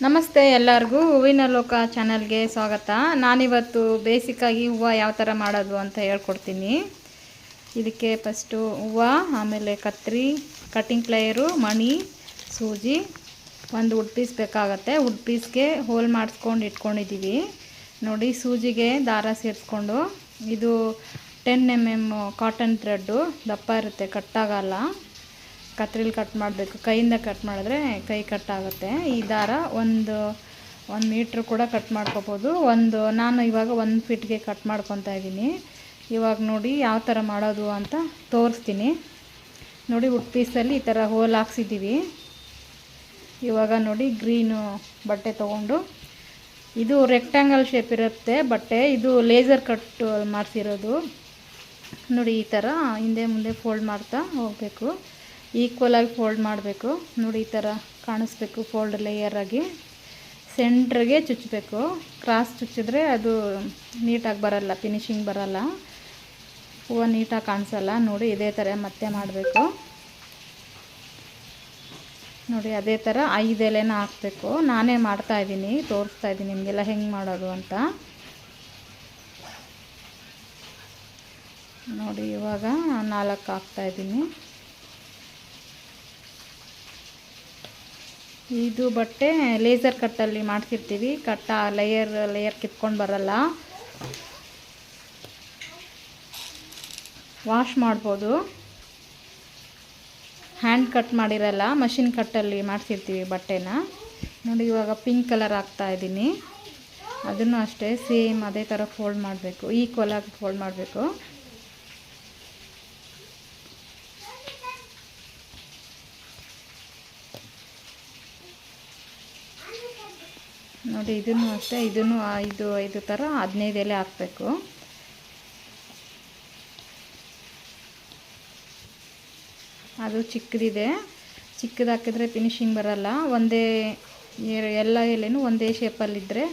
ನಮಸ್ತೆ ಎಲ್ಲರಿಗೂ. ಹೂವಿನ ಲೋಕ ಚಾನಲ್ಗೆ ಸ್ವಾಗತ. ನಾನಿವತ್ತು ಬೇಸಿಕ್ಕಾಗಿ ಹೂವು ಯಾವ ಥರ ಮಾಡೋದು ಅಂತ ಹೇಳ್ಕೊಡ್ತೀನಿ. ಇದಕ್ಕೆ ಫಸ್ಟು ಹೂವು, ಆಮೇಲೆ ಕತ್ರಿ ಕಟ್ಟಿಂಗ್ ಪ್ಲೇಯರು, ಮಣಿ, ಸೂಜಿ. ಒಂದು ವುಡ್ ಪೀಸ್ ಬೇಕಾಗತ್ತೆ. ವುಡ್ ಪೀಸ್ಗೆ ಹೋಲ್ ಮಾಡಿಸ್ಕೊಂಡು ಇಟ್ಕೊಂಡಿದ್ದೀವಿ ನೋಡಿ, ಸೂಜಿಗೆ ದಾರ ಸೇರಿಸ್ಕೊಂಡು. ಇದು ten M M cotton thread. ದಪ್ಪ ಇರುತ್ತೆ, ಕಟ್ಟಾಗಲ್ಲ. ಕತ್ರಿಲಿ ಕಟ್ ಮಾಡಬೇಕು, ಕೈಯಿಂದ ಕಟ್ ಮಾಡಿದ್ರೆ ಕೈ ಕಟ್ಟಾಗುತ್ತೆ ಈ ದಾರ ಒಂದು ಒಂದು ಮೀಟ್ರ್ ಕೂಡ ಕಟ್ ಮಾಡ್ಕೋಬೋದು. ಒಂದು, ನಾನು ಇವಾಗ ಒಂದು ಫೀಟ್ಗೆ ಕಟ್ ಮಾಡ್ಕೊತಾ ಇದ್ದೀನಿ. ಇವಾಗ ನೋಡಿ ಯಾವ ಥರ ಮಾಡೋದು ಅಂತ ತೋರಿಸ್ತೀನಿ. ನೋಡಿ ವುಡ್ ಪೀಸಲ್ಲಿ ಈ ಥರ ಹೋಲ್ ಹಾಕ್ಸಿದ್ದೀವಿ. ಇವಾಗ ನೋಡಿ ಗ್ರೀನು ಬಟ್ಟೆ ತೊಗೊಂಡು. ಇದು ರೆಕ್ಟ್ಯಾಂಗಲ್ ಶೇಪ್ ಇರುತ್ತೆ, ಬಟ್ಟೆ. ಇದು ಲೇಸರ್ ಕಟ್ ಮಾಡಿಸಿರೋದು. ನೋಡಿ ಈ ಥರ ಹಿಂದೆ ಮುಂದೆ ಫೋಲ್ಡ್ ಮಾಡ್ತಾ ಹೋಗಬೇಕು. ಈಕ್ವಲಾಗಿ ಫೋಲ್ಡ್ ಮಾಡಬೇಕು. ನೋಡಿ ಈ ಥರ ಕಾಣಿಸ್ಬೇಕು ಫೋಲ್ಡ್ ಲೇಯರಾಗಿ ಸೆಂಟ್ರಿಗೆ ಚುಚ್ಚಬೇಕು ಕ್ರಾಸ್ ಚುಚ್ಚಿದ್ರೆ ಅದು ನೀಟಾಗಿ ಬರಲ್ಲ ಫಿನಿಶಿಂಗ್ ಬರಲ್ಲ. ಹೂವು ನೀಟಾಗಿ ಕಾಣಿಸಲ್ಲ. ನೋಡಿ ಇದೇ ಥರ ಮತ್ತೆ ಮಾಡಬೇಕು. ನೋಡಿ ಅದೇ ಥರ ಐದು ಎಲೆನ ಹಾಕಬೇಕು. ನಾನೇ ಮಾಡ್ತಾ ಇದ್ದೀನಿ, ತೋರಿಸ್ತಾ ಇದ್ದೀನಿ, ನಿಮಗೆಲ್ಲ ಹೆಂಗೆ ಮಾಡೋದು ಅಂತ. ನೋಡಿ ಇವಾಗ ನಾಲ್ಕು ಹಾಕ್ತಾ ಇದು ಬಟ್ಟೆ ಲೇಸರ್ ಕಟ್ಟಲ್ಲಿ ಮಾಡ್ತಿರ್ತೀವಿ. ಕಟ್ಟ ಲೇಯರ್ ಲೇಯರ್ ಕಿತ್ಕೊಂಡು ಬರಲ್ಲ. ವಾಶ್ ಮಾಡ್ಬೋದು. ಹ್ಯಾಂಡ್ ಕಟ್ ಮಾಡಿರಲ್ಲ ಮಷಿನ್ ಕಟ್ಟಲ್ಲಿ ಮಾಡ್ತಿರ್ತೀವಿ ಬಟ್ಟೆನ. ನೋಡಿ ಇವಾಗ ಪಿಂಕ್ ಕಲರ್ ಹಾಕ್ತಾ ಇದ್ದೀನಿ ಅದನ್ನು ಅಷ್ಟೇ ಸೇಮ್ ಅದೇ ಥರ ಫೋಲ್ಡ್ ಮಾಡಬೇಕು. ಈಕ್ವಲಾಗಿ ಫೋಲ್ಡ್ ಮಾಡಬೇಕು. ನೋಡಿ ಇದನ್ನು ಅಷ್ಟೆ, ಇದನ್ನು ಐದು ಐದು ಥರ ಹದಿನೈದು ಎಲೆ ಹಾಕಬೇಕು. ಅದು ಚಿಕ್ಕದಿದೆ. ಚಿಕ್ಕದು ಹಾಕಿದ್ರೆ ಫಿನಿಶಿಂಗ್ ಬರಲ್ಲ. ಒಂದೇ ಎಲ್ಲ ಎಲೆನೂ ಒಂದೇ ಶೇಪಲ್ಲಿದ್ದರೆ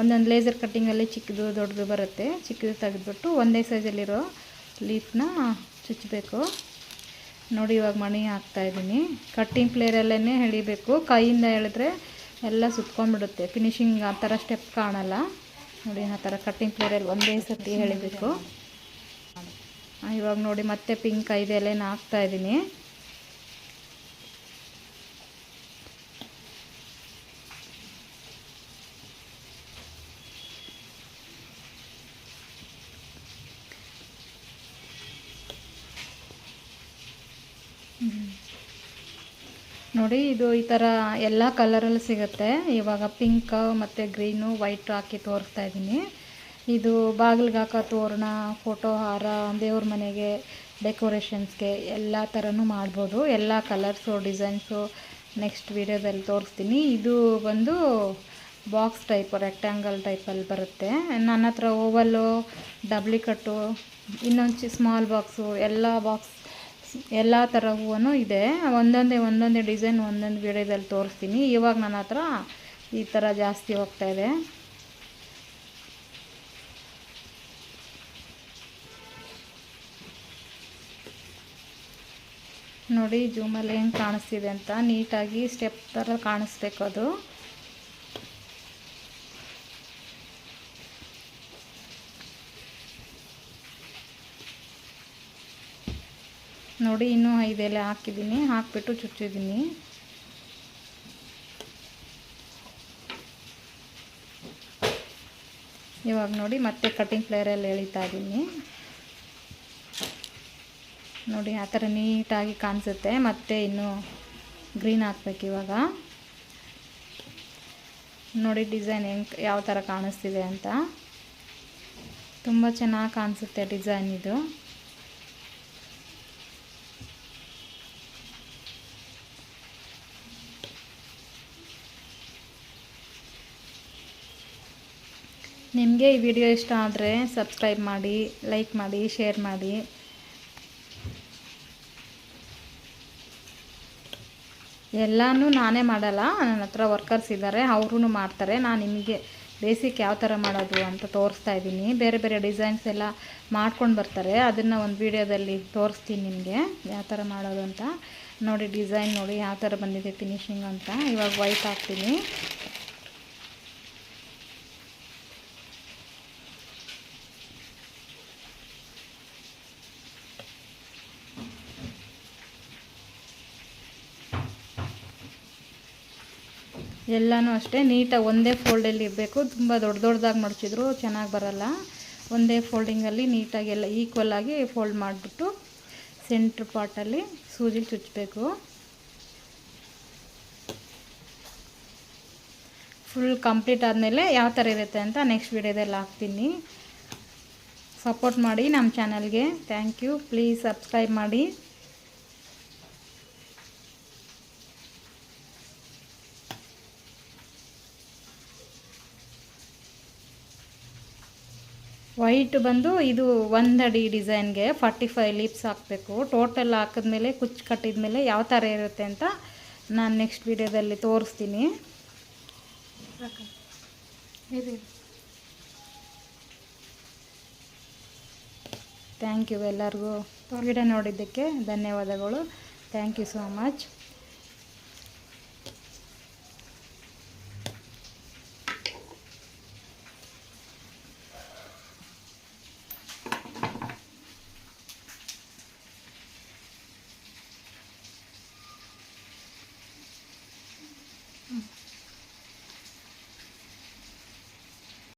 ಒಂದೊಂದು ಲೇಸರ್ ಕಟ್ಟಿಂಗಲ್ಲಿ ಚಿಕ್ಕದು, ದೊಡ್ಡದು ಬರುತ್ತೆ. ಚಿಕ್ಕದು ತೆಗೆದ್ಬಿಟ್ಟು ಒಂದೇ ಸೈಜಲ್ಲಿರೋ ಲೀಫ್ನ ಚುಚ್ಚಬೇಕು ನೋಡಿ ಇವಾಗ ಮಣಿ ಹಾಕ್ತಾಯಿದ್ದೀನಿ ಕಟ್ಟಿಂಗ್ ಪ್ಲೇರಲ್ಲೇ ಎಳಿಬೇಕು. ಕೈಯಿಂದ ಎಳೆದ್ರೆ ಎಲ್ಲ ಸುತ್ಕೊಂಡ್ಬಿಡುತ್ತೆ. ಫಿನಿಶಿಂಗ್ ಆ ಥರ ಸ್ಟೆಪ್ ಕಾಣಲ್ಲ. ನೋಡಿ, ಆ ಥರ ಕಟ್ಟಿಂಗ್ ಫ್ಲೋರಲ್ಲಿ ಒಂದೇ ಸರ್ತಿ ಹೇಳಿಬೇಕು ಇವಾಗ ನೋಡಿ, ಮತ್ತೆ ಪಿಂಕ್ ಐದು ಹಾಕ್ತಾ ಇದ್ದೀನಿ. ನೋಡಿ, ಇದು ಈ ಥರ ಎಲ್ಲ ಕಲರಲ್ಲಿ ಸಿಗುತ್ತೆ. ಇವಾಗ ಪಿಂಕ್ ಮತ್ತು ಗ್ರೀನು ವೈಟ್ ಹಾಕಿ ತೋರಿಸ್ತಾ ಇದ್ದೀನಿ. ಇದು ಬಾಗಿಲಿಗೆ ಹಾಕೋ ತೋರಣ ಫೋಟೋ ಹಾರ, ದೇವ್ರ ಮನೆಗೆ ಡೆಕೋರೇಷನ್ಸ್ಗೆ ಎಲ್ಲ ಥರನೂ ಮಾಡ್ಬೋದು. ಎಲ್ಲ ಕಲರ್ಸು ಡಿಸೈನ್ಸು ನೆಕ್ಸ್ಟ್ ವೀಡಿಯೋದಲ್ಲಿ ತೋರಿಸ್ತೀನಿ. ಇದು ಬಂದು ಬಾಕ್ಸ್ ಟೈಪ್ ರೆಕ್ಟ್ಯಾಂಗಲ್ ಟೈಪಲ್ಲಿ ಬರುತ್ತೆ. ನನ್ನ ಹತ್ರ ಓವಲ್ಲು ಡಬ್ಲಿ ಕಟ್ಟು ಇನ್ನೊಂದು ಸ್ಮಾಲ್ ಬಾಕ್ಸು ಎಲ್ಲ ಬಾಕ್ಸ್ ಎಲ್ಲ ಥರ ಹೂವು ಇದೆ. ಒಂದೊಂದೇ ಒಂದೊಂದೇ ಡಿಸೈನ್, ಒಂದೊಂದು ವಿಡಿಯೋದಲ್ಲಿ ತೋರಿಸ್ತೀನಿ. ಇವಾಗ ನನ್ನ ಹತ್ರ ಈ ಥರ ಜಾಸ್ತಿ ಹೋಗ್ತಾ ಇದೆ. ನೋಡಿ, ಜೂಮಲ್ಲಿ ಹೆಂಗೆ ಕಾಣಿಸ್ತಿದೆ ಅಂತ ನೀಟಾಗಿ ಸ್ಟೆಪ್ ಥರ ಕಾಣಿಸ್ಬೇಕು ಅದು. ನೋಡಿ, ಇನ್ನೂ ಐದು ಎಲೆ ಹಾಕಿದ್ದೀನಿ. ಹಾಕಿಬಿಟ್ಟು ಚುಚ್ಚಿದ್ದೀನಿ. ಇವಾಗ ನೋಡಿ, ಮತ್ತೆ ಕಟಿಂಗ್ ಪ್ಲೇಯರಲ್ಲಿ ಎಳಿತಾ ಇದ್ದೀನಿ ನೋಡಿ, ಆ ಥರ ನೀಟಾಗಿ ಕಾಣಿಸುತ್ತೆ. ಮತ್ತೆ ಇನ್ನು ಗ್ರೀನ್ ಹಾಕ್ಬೇಕು ಇವಾಗ. ನೋಡಿ ಡಿಸೈನ್ ಹೆಂಗೆ, ಯಾವ ಥರ ಕಾಣಿಸ್ತಿದೆ ಅಂತ. ತುಂಬ ಚೆನ್ನಾಗಿ ಕಾಣಿಸುತ್ತೆ ಡಿಸೈನ್ ಇದು. ನಿಮಗೆ ಈ ವಿಡಿಯೋ ಇಷ್ಟ ಆದರೆ ಸಬ್ಸ್ಕ್ರೈಬ್ ಮಾಡಿ, ಲೈಕ್ ಮಾಡಿ, ಶೇರ್ ಮಾಡಿ. ಎಲ್ಲನೂ ನಾನೇ ಮಾಡಲ್ಲ, ನನ್ನ ಹತ್ರ ವರ್ಕರ್ಸ್ ಇದ್ದಾರೆ ಅವ್ರೂ ಮಾಡ್ತಾರೆ. ನಾನು ನಿಮಗೆ ಬೇಸಿಕ್ ಯಾವ ಥರ ಮಾಡೋದು ಅಂತ ತೋರಿಸ್ತಾ ಇದ್ದೀನಿ. ಬೇರೆ ಬೇರೆ ಡಿಸೈನ್ಸ್ ಎಲ್ಲ ಮಾಡ್ಕೊಂಡು ಬರ್ತಾರೆ. ಅದನ್ನು ಒಂದು ವೀಡಿಯೋದಲ್ಲಿ ತೋರಿಸ್ತೀನಿ ನಿಮಗೆ, ಯಾವ ಥರ ಮಾಡೋದು ಅಂತ. ನೋಡಿ, ಡಿಸೈನ್ ನೋಡಿ, ಯಾವ ಥರ ಬಂದಿದೆ ಫಿನಿಶಿಂಗ್ ಅಂತ. ಇವಾಗ ವೈಟ್ ಹಾಕ್ತೀನಿ. ಎಲ್ಲನೂ ಅಷ್ಟೇ, ನೀಟಾಗಿ ಒಂದೇ ಫೋಲ್ಡಲ್ಲಿ ಇರಬೇಕು. ತುಂಬ ದೊಡ್ಡ ದೊಡ್ಡದಾಗಿ ಮಡಚಿದ್ರು, ಚೆನ್ನಾಗಿ ಬರಲ್ಲ. ಒಂದೇ ಫೋಲ್ಡಿಂಗಲ್ಲಿ ನೀಟಾಗಿ ಎಲ್ಲ ಈಕ್ವಲ್ ಆಗಿ ಫೋಲ್ಡ್ ಮಾಡಿಬಿಟ್ಟು ಸೆಂಟ್ರ್ ಪಾಟಲ್ಲಿ ಸೂಜಿ ಚುಚ್ಚಬೇಕು ಫುಲ್ ಕಂಪ್ಲೀಟ್ ಆದಮೇಲೆ ಯಾವ ಥರ ಇರುತ್ತೆ ಅಂತ ನೆಕ್ಸ್ಟ್ ವಿಡಿಯೋದಲ್ಲಿ ಹಾಕ್ತೀನಿ. ಸಪೋರ್ಟ್ ಮಾಡಿ ನಮ್ಮ ಚಾನಲ್ಗೆ. Thank you. ಪ್ಲೀಸ್ ಸಬ್ಸ್ಕ್ರೈಬ್ ಮಾಡಿ. ವೈಟ್ ಬಂದು ಇದು ಒಂದಡಿ ಡಿಸೈನ್ಗೆ ಫಾರ್ಟಿ ಫೈವ್ ಲೀಪ್ಸ್ ಹಾಕಬೇಕು. ಟೋಟಲ್ ಹಾಕಿದ್ಮೇಲೆ ಕುಚ್ಚು ಕಟ್ಟಿದ್ಮೇಲೆ ಯಾವ ಥರ ಇರುತ್ತೆ ಅಂತ ನಾನು ನೆಕ್ಸ್ಟ್ ವಿಡಿಯೋದಲ್ಲಿ ತೋರಿಸ್ತೀನಿ. ಥ್ಯಾಂಕ್ ಯು ಎಲ್ಲರಿಗೂ. ವಿಡಿಯೋ ನೋಡಿದ್ದಕ್ಕೆ ಧನ್ಯವಾದಗಳು. Thank you so much